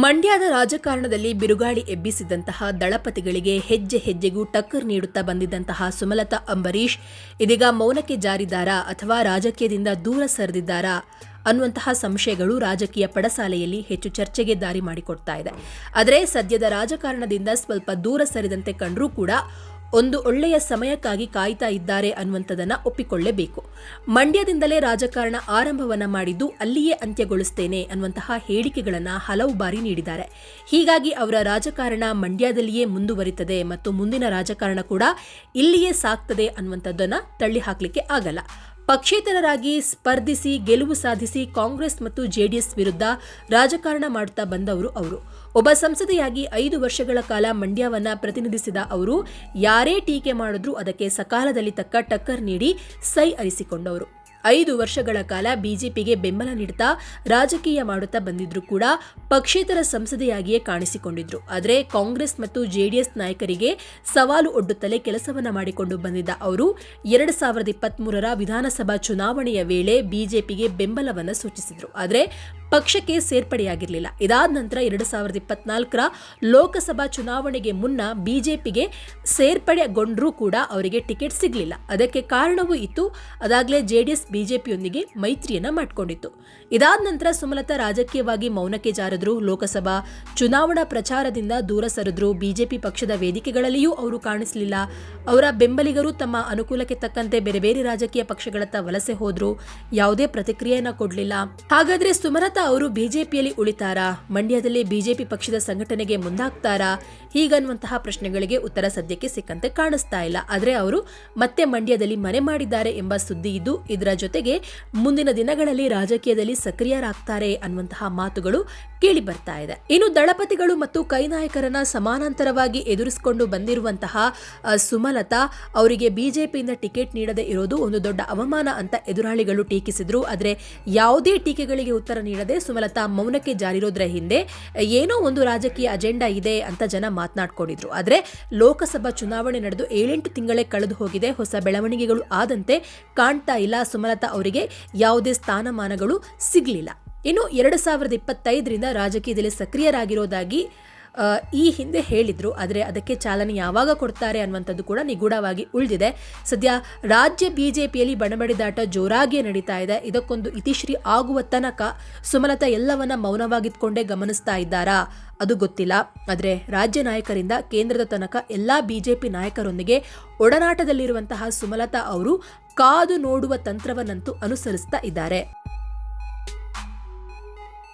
ಮಂಡ್ಯದ ರಾಜಕಾರಣದಲ್ಲಿ ಬಿರುಗಾಳಿ ಎಬ್ಬಿಸಿದಂತಹ ದಳಪತಿಗಳಿಗೆ ಹೆಜ್ಜೆ ಹೆಜ್ಜೆಗೂ ಟಕ್ಕರ್ ನೀಡುತ್ತಾ ಬಂದಿದ್ದಂತಹ ಸುಮಲತಾ ಅಂಬರೀಷ್, ಇದೀಗ ಮೌನಕ್ಕೆ ಜಾರಿದ್ದಾರಾ ಅಥವಾ ರಾಜಕೀಯದಿಂದ ದೂರ ಸರಿದಿದ್ದಾರಾ ಅನ್ನುವಂತಹ ಸಂಶಯಗಳು ರಾಜಕೀಯ ಪಡಸಾಲೆಯಲ್ಲಿ ಹೆಚ್ಚು ಚರ್ಚೆಗೆ ದಾರಿ ಮಾಡಿಕೊಡ್ತಾ ಇದೆ. ಆದರೆ ಸದ್ಯದ ರಾಜಕಾರಣದಿಂದ ಸ್ವಲ್ಪ ದೂರ ಸರಿದಂತೆ ಕಂಡರೂ ಕೂಡ ಒಂದು ಒಳ್ಳೆಯ ಸಮಯಕ್ಕಾಗಿ ಕಾಯ್ತಾ ಇದ್ದಾರೆ ಅನ್ನುವಂಥದ್ದನ್ನು ಒಪ್ಪಿಕೊಳ್ಳಬೇಕು. ಮಂಡ್ಯದಿಂದಲೇ ರಾಜಕಾರಣ ಆರಂಭವನ್ನ ಮಾಡಿದ್ದು ಅಲ್ಲಿಯೇ ಅಂತ್ಯಗೊಳಿಸ್ತೇನೆ ಅನ್ನುವಂತಹ ಹೇಳಿಕೆಗಳನ್ನು ಹಲವು ಬಾರಿ ನೀಡಿದ್ದಾರೆ. ಹೀಗಾಗಿ ಅವರ ರಾಜಕಾರಣ ಮಂಡ್ಯದಲ್ಲಿಯೇ ಮುಂದುವರಿತದೆ ಮತ್ತು ಮುಂದಿನ ರಾಜಕಾರಣ ಕೂಡ ಇಲ್ಲಿಯೇ ಸಾಕ್ತದೆ ಅನ್ನುವಂಥದ್ದನ್ನು ತಳ್ಳಿ ಹಾಕಲಿಕ್ಕೆ ಆಗಲ್ಲ. ಪಕ್ಷೇತರರಾಗಿ ಸ್ಪರ್ಧಿಸಿ, ಗೆಲುವು ಸಾಧಿಸಿ ಕಾಂಗ್ರೆಸ್ ಮತ್ತು ಜೆಡಿಎಸ್ ವಿರುದ್ಧ ರಾಜಕಾರಣ ಮಾಡುತ್ತಾ ಬಂದವರು ಅವರು. ಒಬ್ಬ ಸಂಸದೆಯಾಗಿ ಐದು ವರ್ಷಗಳ ಕಾಲ ಮಂಡ್ಯವನ್ನ ಪ್ರತಿನಿಧಿಸಿದ ಅವರು, ಯಾರೇ ಟೀಕೆ ಮಾಡಿದ್ರೂ ಅದಕ್ಕೆ ಸಕಾಲದಲ್ಲಿ ತಕ್ಕ ಟಕ್ಕರ್ ನೀಡಿ ಸೈ ಅರಿಸಿಕೊಂಡವರು. ಐದು ವರ್ಷಗಳ ಕಾಲ ಬಿಜೆಪಿಗೆ ಬೆಂಬಲ ನೀಡುತ್ತಾ ರಾಜಕೀಯ ಮಾಡುತ್ತಾ ಬಂದಿದ್ರು ಕೂಡ ಪಕ್ಷೇತರ ಸಂಸದೆಯಾಗಿಯೇ ಕಾಣಿಸಿಕೊಂಡಿದ್ರು. ಆದರೆ ಕಾಂಗ್ರೆಸ್ ಮತ್ತು ಜೆಡಿಎಸ್ ನಾಯಕರಿಗೆ ಸವಾಲು ಒಡ್ಡುತ್ತಲೇ ಕೆಲಸವನ್ನ ಮಾಡಿಕೊಂಡು ಬಂದಿದ್ದ ಅವರು, ಎರಡ್ ಸಾವಿರದ ವಿಧಾನಸಭಾ ಚುನಾವಣೆಯ ವೇಳೆ ಬಿಜೆಪಿಗೆ ಬೆಂಬಲವನ್ನು ಸೂಚಿಸಿದ್ರು. ಆದರೆ ಪಕ್ಷಕ್ಕೆ ಸೇರ್ಪಡೆಯಾಗಿರಲಿಲ್ಲ. ಇದಾದ ನಂತರ ಎರಡು ಸಾವಿರದ ಇಪ್ಪತ್ನಾಲ್ಕರ ಲೋಕಸಭಾ ಚುನಾವಣೆಗೆ ಮುನ್ನ ಬಿಜೆಪಿಗೆ ಸೇರ್ಪಡೆಗೊಂಡರೂ ಕೂಡ ಅವರಿಗೆ ಟಿಕೆಟ್ ಸಿಗಲಿಲ್ಲ. ಅದಕ್ಕೆ ಕಾರಣವೂ ಇತ್ತು. ಅದಾಗಲೇ ಜೆಡಿಎಸ್ ಬಿಜೆಪಿಯೊಂದಿಗೆ ಮೈತ್ರಿಯನ್ನ ಮಾಡಿಕೊಂಡಿತ್ತು. ಇದಾದ ನಂತರ ಸುಮಲತಾ ರಾಜಕೀಯವಾಗಿ ಮೌನಕ್ಕೆ ಜಾರಿದ್ರು. ಲೋಕಸಭಾ ಚುನಾವಣಾ ಪ್ರಚಾರದಿಂದ ದೂರ ಸರಿದ್ರು. ಬಿಜೆಪಿ ಪಕ್ಷದ ವೇದಿಕೆಗಳಲ್ಲಿಯೂ ಅವರು ಕಾಣಿಸಲಿಲ್ಲ. ಅವರ ಬೆಂಬಲಿಗರು ತಮ್ಮ ಅನುಕೂಲಕ್ಕೆ ತಕ್ಕಂತೆ ಬೇರೆ ಬೇರೆ ರಾಜಕೀಯ ಪಕ್ಷಗಳತ್ತ ವಲಸೆ ಹೋದ್ರು. ಯಾವುದೇ ಪ್ರತಿಕ್ರಿಯೆಯನ್ನ ಕೊಡಲಿಲ್ಲ. ಹಾಗಾದ್ರೆ ಸುಮಲತಾ ಅವರು ಬಿಜೆಪಿಯಲ್ಲಿ ಉಳಿತಾರಾ? ಮಂಡ್ಯದಲ್ಲಿ ಬಿಜೆಪಿ ಪಕ್ಷದ ಸಂಘಟನೆಗೆ ಮುಂದಾಗ್ತಾರಾ? ಹೀಗನ್ನುವಂತಹ ಪ್ರಶ್ನೆಗಳಿಗೆ ಉತ್ತರ ಸದ್ಯಕ್ಕೆ ಸಿಕ್ಕಂತೆ ಕಾಣಿಸ್ತಾ ಇಲ್ಲ. ಆದರೆ ಅವರು ಮತ್ತೆ ಮಂಡ್ಯದಲ್ಲಿ ಮನೆ ಮಾಡಿದ್ದಾರೆ ಎಂಬ ಸುದ್ದಿ ಇದ್ದು, ಇದರ ಜೊತೆಗೆ ಮುಂದಿನ ದಿನಗಳಲ್ಲಿ ರಾಜಕೀಯದಲ್ಲಿ ಸಕ್ರಿಯರಾಗ್ತಾರೆ ಅನ್ನುವಂತಹ ಮಾತುಗಳು ಕೇಳಿ ಬರ್ತಾ ಇದೆ. ಇನ್ನು ದಳಪತಿಗಳು ಮತ್ತು ಕೈ ನಾಯಕರನ್ನ ಸಮಾನಾಂತರವಾಗಿ ಎದುರಿಸಿಕೊಂಡು ಬಂದಿರುವಂತಹ ಸುಮಲತಾ ಅವರಿಗೆ ಬಿಜೆಪಿಯಿಂದ ಟಿಕೆಟ್ ನೀಡದೇ ಇರೋದು ಒಂದು ದೊಡ್ಡ ಅವಮಾನ ಅಂತ ಎದುರಾಳಿಗಳು ಟೀಕಿಸಿದ್ರು. ಆದರೆ ಯಾವುದೇ ಟೀಕೆಗಳಿಗೆ ಉತ್ತರ ನೀಡದೆ ಸುಮಲತಾ ಮೌನಕ್ಕೆ ಜಾರಿರೋದ್ರ ಹಿಂದೆ, ಏನೋ ಒಂದು ರಾಜಕೀಯ ಅಜೆಂಡಾ ಇದೆ ಅಂತ ಜನ ಮಾತನಾಡ್ಕೊಂಡಿದ್ರು. ಆದರೆ ಲೋಕಸಭಾ ಚುನಾವಣೆ ನಡೆದು ಏಳೆಂಟು ತಿಂಗಳೇ ಕಳೆದು ಹೋಗಿದೆ. ಹೊಸ ಬೆಳವಣಿಗೆಗಳು ಆದಂತೆ ಕಾಣ್ತಾ ಇಲ್ಲ ಸುಮಲತಾ ಅವರಿಗೆ. ಯಾವುದೇ ಸ್ಥಾನಮಾನಗಳು ಸಿಗಲಿಲ್ಲ. ಇನ್ನು ಎರಡು ಸಾವಿರದ ಇಪ್ಪತ್ತೈದರಿಂದ ರಾಜಕೀಯದಲ್ಲಿ ಸಕ್ರಿಯರಾಗಿರೋದಾಗಿ ಈ ಹಿಂದೆ ಹೇಳಿದ್ರು, ಆದರೆ ಅದಕ್ಕೆ ಚಾಲನೆ ಯಾವಾಗ ಕೊಡ್ತಾರೆ ಅನ್ನುವಂಥದ್ದು ಕೂಡ ನಿಗೂಢವಾಗಿ ಉಳಿದಿದೆ. ಸದ್ಯ ರಾಜ್ಯ ಬಿಜೆಪಿಯಲ್ಲಿ ಬಣಬಡಿದಾಟ ಜೋರಾಗಿಯೇ ನಡೀತಾ ಇದೆ. ಇದಕ್ಕೊಂದು ಇತಿಶ್ರೀ ಆಗುವ ತನಕ ಸುಮಲತಾ ಎಲ್ಲವನ್ನ ಮೌನವಾಗಿದ್ಕೊಂಡೇ ಗಮನಿಸ್ತಾ ಇದ್ದಾರಾ? ಅದು ಗೊತ್ತಿಲ್ಲ. ಆದರೆ ರಾಜ್ಯ ನಾಯಕರಿಂದ ಕೇಂದ್ರದ ತನಕ ಎಲ್ಲ ಬಿಜೆಪಿ ನಾಯಕರೊಂದಿಗೆ ಒಡನಾಟದಲ್ಲಿರುವಂತಹ ಸುಮಲತಾ ಅವರು ಕಾದು ನೋಡುವ ತಂತ್ರವನ್ನಂತೂ ಅನುಸರಿಸ್ತಾ ಇದ್ದಾರೆ.